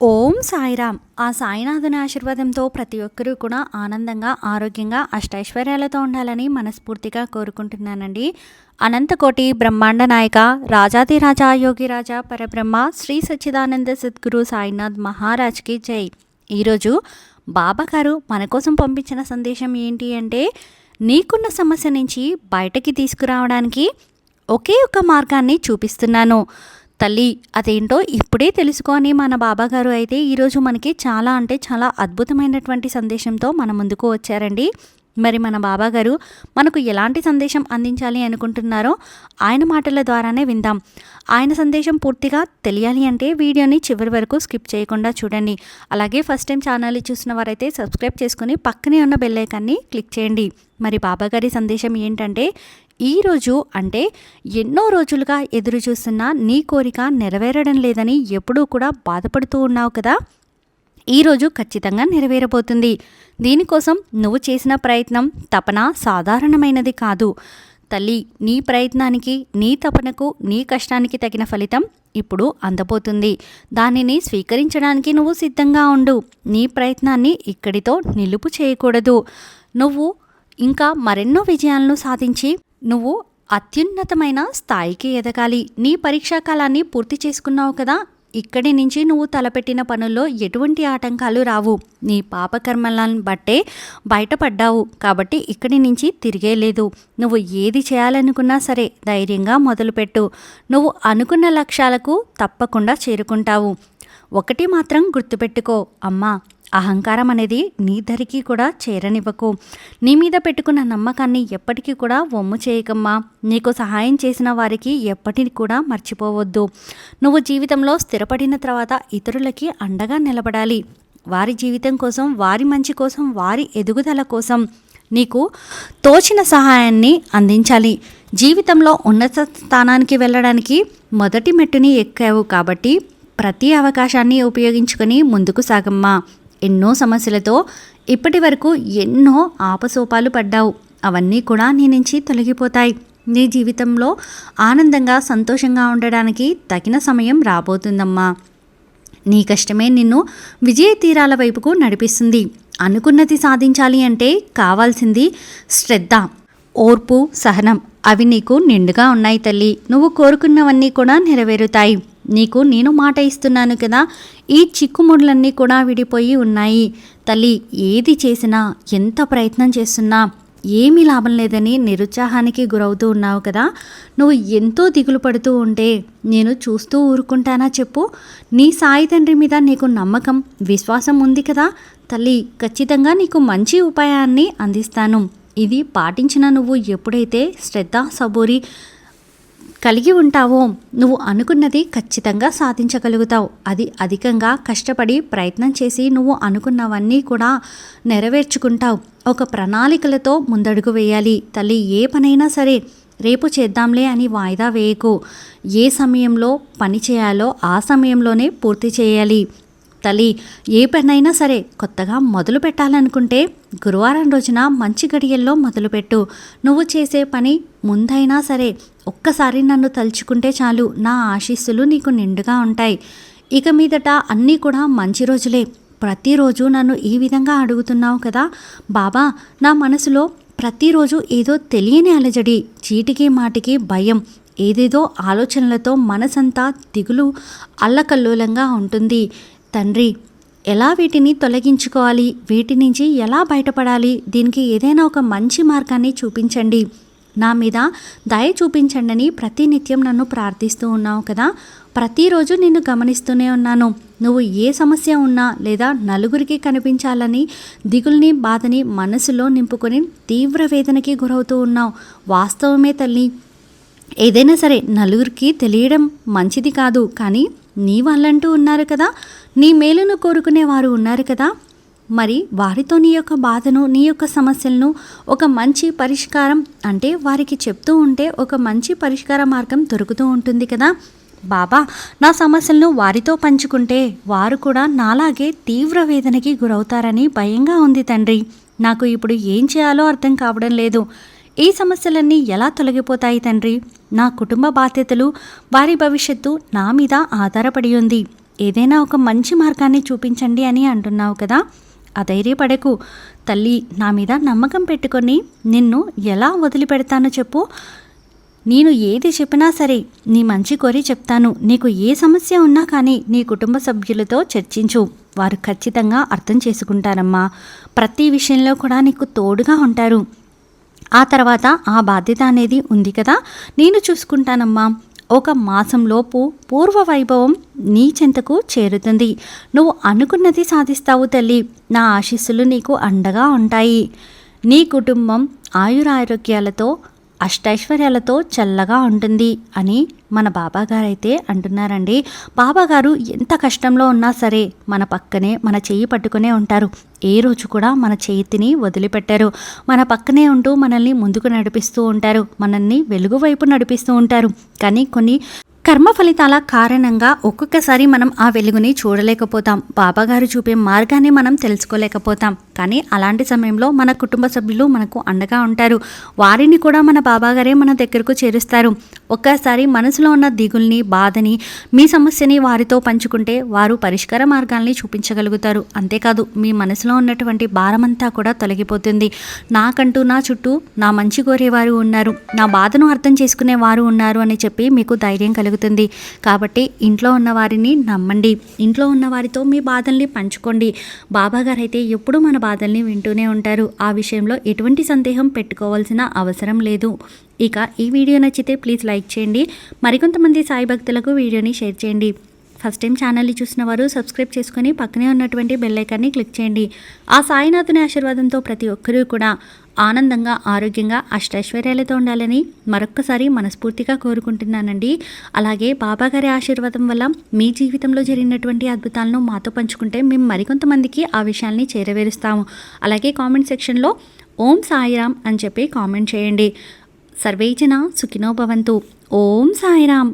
ఓం సాయిరామ్. ఆ సాయినాథుని ఆశీర్వాదంతో ప్రతి ఒక్కరూ కూడా ఆనందంగా ఆరోగ్యంగా అష్టైశ్వర్యాలతో ఉండాలని మనస్ఫూర్తిగా కోరుకుంటున్నానండి. అనంతకోటి బ్రహ్మాండ నాయక రాజాదిరాజా యోగిరాజా పరబ్రహ్మ శ్రీ సచ్చిదానంద సద్గురు సాయినాథ్ మహారాజ్కి జై. ఈరోజు బాబా గారు మన కోసం పంపించిన సందేశం ఏంటి అంటే నీకున్న సమస్య నుంచి బయటకి తీసుకురావడానికి ఒకే ఒక మార్గాన్ని చూపిస్తున్నాను. తల్లి అదేంటో ఇప్పుడే తెలుసుకొని మన బాబాగారు అయితే ఈరోజు మనకి చాలా అంటే చాలా అద్భుతమైనటువంటి సందేశంతో మన ముందుకు వచ్చారండి. మరి మన బాబాగారు మనకు ఎలాంటి సందేశం అందించాలి అనుకుంటున్నారో ఆయన మాటల ద్వారానే విందాం. ఆయన సందేశం పూర్తిగా తెలియాలి అంటే వీడియోని చివరి వరకు స్కిప్ చేయకుండా చూడండి. అలాగే ఫస్ట్ టైం ఛానల్ చూసిన వారైతే సబ్స్క్రైబ్ చేసుకుని పక్కనే ఉన్న బెల్ ఐకాన్ని క్లిక్ చేయండి. మరి బాబాగారి సందేశం ఏంటంటే ఈరోజు అంటే ఎన్నో రోజులుగా ఎదురు చూస్తున్న నీ కోరిక నెరవేరడం లేదని ఎప్పుడూ కూడా బాధపడుతూ ఉన్నావు కదా? ఈరోజు ఖచ్చితంగా నెరవేరబోతుంది. దీనికోసం నువ్వు చేసిన ప్రయత్నం తపన సాధారణమైనది కాదు. తల్లి నీ ప్రయత్నానికి నీ తపనకు నీ కష్టానికి తగిన ఫలితం ఇప్పుడు అందబోతుంది. దానిని స్వీకరించడానికి నువ్వు సిద్ధంగా ఉండు. నీ ప్రయత్నాన్ని ఇక్కడితో నిలుపు చేయకూడదు. నువ్వు ఇంకా మరెన్నో విజయాలను సాధించి నువ్వు అత్యున్నతమైన స్థాయికి ఎదగాలి. నీ పరీక్షా కాలాన్ని పూర్తి చేసుకున్నావు కదా. ఇక్కడి నుంచి నువ్వు తలపెట్టిన పనుల్లో ఎటువంటి ఆటంకాలు రావు. నీ పాపకర్మలను బట్టే బయటపడ్డావు. కాబట్టి ఇక్కడి నుంచి తిరిగే లేదు. నువ్వు ఏది చేయాలనుకున్నా సరే ధైర్యంగా మొదలుపెట్టు. నువ్వు అనుకున్న లక్ష్యాలకు తప్పకుండా చేరుకుంటావు. ఒకటి మాత్రం గుర్తుపెట్టుకో. అమ్మా అహంకారం అనేది నీ ధరికి కూడా చేరనివ్వకు. నీ మీద పెట్టుకున్న నమ్మకాన్ని ఎప్పటికీ కూడా వమ్ము చేయకమ్మా. నీకు సహాయం చేసిన వారికి ఎప్పటికీ కూడా మర్చిపోవద్దు. నువ్వు జీవితంలో స్థిరపడిన తర్వాత ఇతరులకి అండగా నిలబడాలి. వారి జీవితం కోసం వారి మంచి కోసం వారి ఎదుగుదల కోసం నీకు తోచిన సహాయాన్ని అందించాలి. జీవితంలో ఉన్నత స్థానానికి వెళ్ళడానికి మొదటి మెట్టుని ఎక్కావు కాబట్టి ప్రతి అవకాశాన్ని ఉపయోగించుకొని ముందుకు సాగమ్మా. ఎన్నో సమస్యలతో ఇప్పటి వరకు ఎన్నో ఆపసోపాలు పడ్డావు. అవన్నీ కూడా నీ నుంచి తొలగిపోతాయి. నీ జీవితంలో ఆనందంగా సంతోషంగా ఉండడానికి తగిన సమయం రాబోతుందమ్మా. నీ కష్టమే నిన్ను విజయ తీరాల వైపుకు నడిపిస్తుంది. అనుకున్నది సాధించాలి అంటే కావాల్సింది శ్రద్ధ ఓర్పు సహనం. అవి నీకు నిండుగా ఉన్నాయి తల్లి. నువ్వు కోరుకున్నవన్నీ కూడా నెరవేరుతాయి. నీకు నేను మాట ఇస్తున్నాను కదా ఈ చిక్కుముడులన్నీ కూడా విడిపోయి ఉన్నాయి. తల్లి ఏది చేసినా ఎంత ప్రయత్నం చేస్తున్నా ఏమీ లాభం లేదని నిరుత్సాహానికి గురవుతూ ఉన్నావు కదా. నువ్వు ఎంతో దిగులు పడుతూ ఉంటే నేను చూస్తూ ఊరుకుంటానా చెప్పు. నీ సాయి తండ్రి మీద నీకు నమ్మకం విశ్వాసం ఉంది కదా. తల్లి ఖచ్చితంగా నీకు మంచి ఉపాయాన్ని అందిస్తాను. ఇది పాటించిన నువ్వు ఎప్పుడైతే శ్రద్ధ సబూరి కలిగి ఉంటావో నువ్వు అనుకున్నది ఖచ్చితంగా సాధించగలుగుతావు. అది అధికంగా కష్టపడి ప్రయత్నం చేసి నువ్వు అనుకున్నవన్నీ కూడా నెరవేర్చుకుంటావు. ఒక ప్రణాళికలతో ముందడుగు వేయాలి. తల్లి ఏ పనైనా సరే రేపు చేద్దాంలే అని వాయిదా వేయకు. ఏ సమయంలో పని చేయాలో ఆ సమయంలోనే పూర్తి చేయాలి. తల్లి ఏ పనైనా సరే కొత్తగా మొదలు పెట్టాలనుకుంటే గురువారం రోజున మంచి గడియల్లో మొదలుపెట్టు. నువ్వు చేసే పని ముందైనా సరే ఒక్కసారి నన్ను తలుచుకుంటే చాలు. నా ఆశీస్సులు నీకు నిండుగా ఉంటాయి. ఇక మీదట అన్నీ కూడా మంచి రోజులే. ప్రతిరోజు నన్ను ఈ విధంగా అడుగుతున్నావు కదా? బాబా నా మనసులో ప్రతిరోజు ఏదో తెలియని అలజడి చీటికి మాటికి భయం ఏదేదో ఆలోచనలతో మనసంతా దిగులు అల్లకల్లోలంగా ఉంటుంది. తండ్రి ఎలా వీటిని తొలగించుకోవాలి? వీటి నుంచి ఎలా బయటపడాలి? దీనికి ఏదైనా ఒక మంచి మార్గాన్ని చూపించండి. నా మీద దయ చూపించండి అని ప్రతినిత్యం నన్ను ప్రార్థిస్తూ ఉన్నావు కదా? ప్రతిరోజు నిన్ను గమనిస్తూనే ఉన్నాను. నువ్వు ఏ సమస్య ఉన్నా లేదా నలుగురికి కనిపించాలని దిగుల్ని బాధని మనసులో నింపుకొని తీవ్ర వేదనకి గురవుతూ ఉన్నావు. వాస్తవమే తల్లి. ఏదైనా సరే నలుగురికి తెలియడం మంచిది కాదు. కానీ నీ వాళ్ళంటూ ఉన్నారు కదా? నీ మేలును కోరుకునే వారు ఉన్నారు కదా? మరి వారితో నీ యొక్క బాధను నీ యొక్క సమస్యలను ఒక మంచి పరిష్కారం అంటే వారికి చెప్తూ ఉంటే ఒక మంచి పరిష్కార మార్గం దొరుకుతూ ఉంటుంది కదా? బాబా నా సమస్యలను వారితో పంచుకుంటే వారు కూడా నాలాగే తీవ్ర వేదనకి గురవుతారని భయంగా ఉంది తండ్రి. నాకు ఇప్పుడు ఏం చేయాలో అర్థం కావడం లేదు. ఈ సమస్యలన్నీ ఎలా తొలగిపోతాయి తండ్రి? నా కుటుంబ బాధ్యతలు వారి భవిష్యత్తు నా మీద ఆధారపడి ఉంది. ఏదైనా ఒక మంచి మార్గాన్ని చూపించండి అని అంటున్నావు కదా? అధైర్యపడకు. తల్లి నా మీద నమ్మకం పెట్టుకొని నిన్ను ఎలా వదిలిపెడతానో చెప్పు. నేను ఏది చెప్పినా సరే నీ మంచి కోరి చెప్తాను. నీకు ఏ సమస్య ఉన్నా కానీ నీ కుటుంబ సభ్యులతో చర్చించు. వారు ఖచ్చితంగా అర్థం చేసుకుంటారమ్మా. ప్రతి విషయంలో కూడా నీకు తోడుగా ఉంటారు. ఆ తర్వాత ఆ బాధ్యత అనేది ఉంది కదా. నేను చూసుకుంటానమ్మా ఒక మాసంలోపు పూర్వ వైభవం నీ చెంతకు చేరుతుంది. నువ్వు అనుకున్నది సాధిస్తావు తల్లి. నా ఆశీస్సులు నీకు అండగా ఉంటాయి. నీ కుటుంబం ఆయురారోగ్యాలతో అష్టైశ్వర్యాలతో చల్లగా ఉంటుంది అని మన బాబాగారైతే అంటున్నారండి బాబాగారు ఎంత కష్టంలో ఉన్నా సరే మన పక్కనే మన చెయ్యి పట్టుకునే ఉంటారు. ఏ రోజు కూడా మన చేతిని వదిలిపెట్టారు. మన పక్కనే ఉంటూ మనల్ని ముందుకు నడిపిస్తూ ఉంటారు. మనల్ని వెలుగు వైపు నడిపిస్తూ ఉంటారు. కానీ కొన్ని కర్మ ఫలితాల కారణంగా ఒక్కొక్కసారి మనం ఆ వెలుగుని చూడలేకపోతాం. బాబాగారు చూపే మార్గాన్ని మనం తెలుసుకోలేకపోతాం. కానీ అలాంటి సమయంలో మన కుటుంబ సభ్యులు మనకు అండగా ఉంటారు. వారిని కూడా మన బాబాగారే మన దగ్గరకు చేరుస్తారు. ఒక్కసారి మనసులో ఉన్న దిగుల్ని బాధని మీ సమస్యని వారితో పంచుకుంటే వారు పరిష్కార మార్గాల్ని చూపించగలుగుతారు. అంతేకాదు మీ మనసులో ఉన్నటువంటి భారమంతా కూడా తొలగిపోతుంది. నాకంటూ నా చుట్టూ నా మంచి కోరేవారు ఉన్నారు. నా బాధను అర్థం చేసుకునే వారు ఉన్నారు అని చెప్పి మీకు ధైర్యం కలుగుతుంది. కాబట్టి ఇంట్లో ఉన్న వారిని నమ్మండి. ఇంట్లో ఉన్న వారితో మీ బాధల్ని పంచుకోండి. బాబాగారు అయితే ఎప్పుడూ మన బాధల్ని వింటూనే ఉంటారు. ఆ విషయంలో ఎటువంటి సందేహం పెట్టుకోవాల్సిన అవసరం లేదు. ఇక ఈ వీడియో నచ్చితే ప్లీజ్ లైక్ చేయండి. మరికొంతమంది సాయి భక్తులకు వీడియోని షేర్ చేయండి. ఫస్ట్ టైం ఛానల్ని చూసిన వారు సబ్స్క్రైబ్ చేసుకుని పక్కనే ఉన్నటువంటి బెల్ ఐకాన్ని క్లిక్ చేయండి. ఆ సాయినాథుని ఆశీర్వాదంతో ప్రతి ఒక్కరూ కూడా ఆనందంగా ఆరోగ్యంగా అష్టైశ్వర్యాలతో ఉండాలని మరొక్కసారి మనస్ఫూర్తిగా కోరుకుంటున్నానండి. అలాగే బాబాగారి ఆశీర్వాదం వల్ల మీ జీవితంలో జరిగినటువంటి అద్భుతాలను మాతో పంచుకుంటే మేము మరికొంతమందికి ఆ విషయాల్ని చేరవేరుస్తాము. అలాగే కామెంట్ సెక్షన్లో ఓం సాయిరామ్ అని చెప్పి కామెంట్ చేయండి. సర్వేజన సుఖినో భవంతు. ఓం సాయిరామ్.